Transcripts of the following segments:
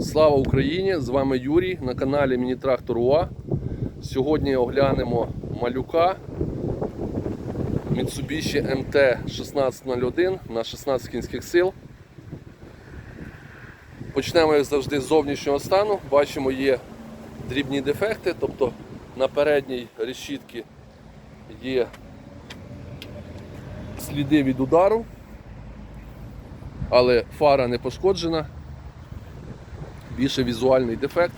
Слава Україні! З вами Юрій на каналі Міні-Трактор УА. Сьогодні оглянемо малюка Mitsubishi MT 1601 на 16 кінських сил. Почнемо, як завжди, з зовнішнього стану. Бачимо, є дрібні дефекти, тобто на передній решітці є сліди від удару, але фара не пошкоджена більше візуальний дефект.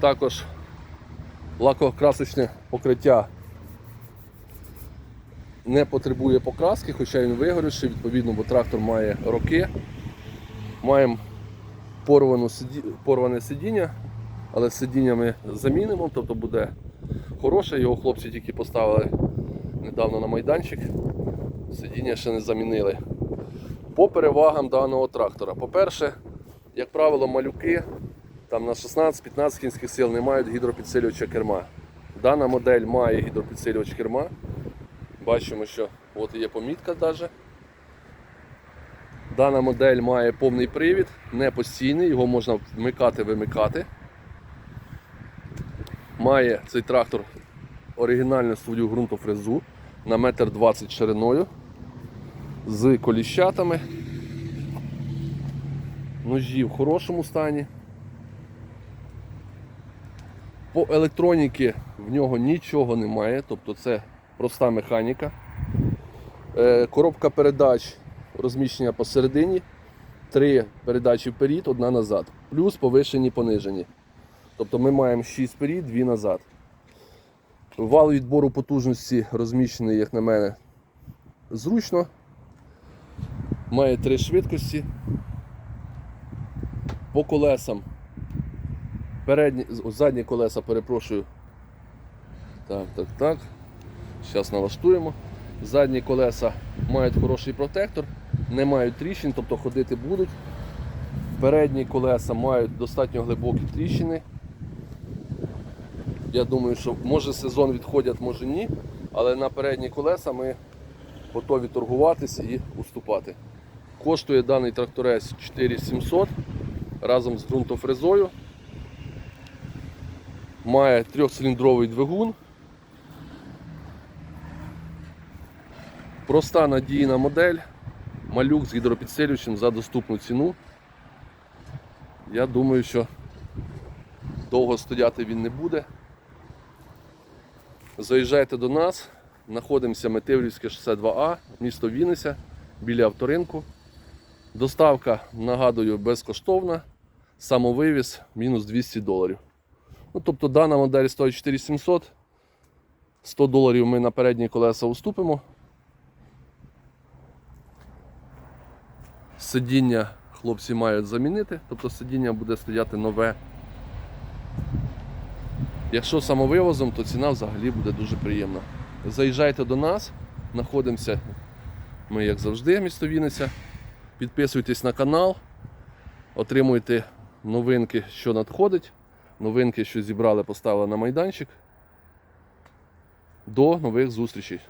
Також лакокрасочне покриття не потребує покраски, хоча він вигорівший, відповідно, бо трактор має роки. Маємо порване сидіння, але сидіння ми замінимо, тобто буде хороше. Його хлопці тільки поставили недавно на майданчик. Сидіння ще не замінили. По перевагам даного трактора. По-перше, як правило, малюки там на 16-15 кінських сил не мають гідропідсилювача керма. Дана модель має гідропідсилювач керма. Бачимо, що от є помітка навіть. Дана модель має повний привід, не постійний, його можна вмикати-вимикати. Має цей трактор оригінальну свою ґрунтофрезу на 1,20 м шириною з коліщатами. Ножі в хорошому стані. По електроніки в нього нічого немає, тобто це проста механіка. Е, Коробка передач розміщення посередині, три передачі вперед, одна назад, плюс повишені понижені. Тобто ми маємо 6 вперед, 2 назад. Вал відбору потужності розміщений, як на мене, зручно. Має три швидкості. По колесам. Передні, задні колеса, перепрошую. Так, так, так. Зараз налаштуємо. Задні колеса мають хороший протектор, не мають тріщин, тобто ходити будуть. Передні колеса мають достатньо глибокі тріщини. Я думаю, що може сезон відходять, може ні. Але на передні колеса ми готові торгуватися і уступати. Коштує даний тракторець 4700 разом з ґрунтофрезою. Має трьохциліндровий двигун. Проста надійна модель. Малюк з гідропідсилювачем за доступну ціну. Я думаю, що довго стояти він не буде. Заїжджайте до нас. Знаходимося Метиврівське шосе 2А, місто Вінниця, біля авторинку. Доставка, нагадую, безкоштовна. Самовивіз мінус 200 доларів. Ну, тобто дана модель стоїть 4700. 100 доларів ми на передні колеса уступимо. Сидіння хлопці мають замінити, тобто сидіння буде стояти нове. Якщо самовивозом, то ціна взагалі буде дуже приємна. Заїжджайте до нас, знаходимося ми, як завжди, місто Вінниця. Підписуйтесь на канал, отримуйте новинки, що надходить, новинки, що зібрали, поставили на майданчик. До нових зустрічей!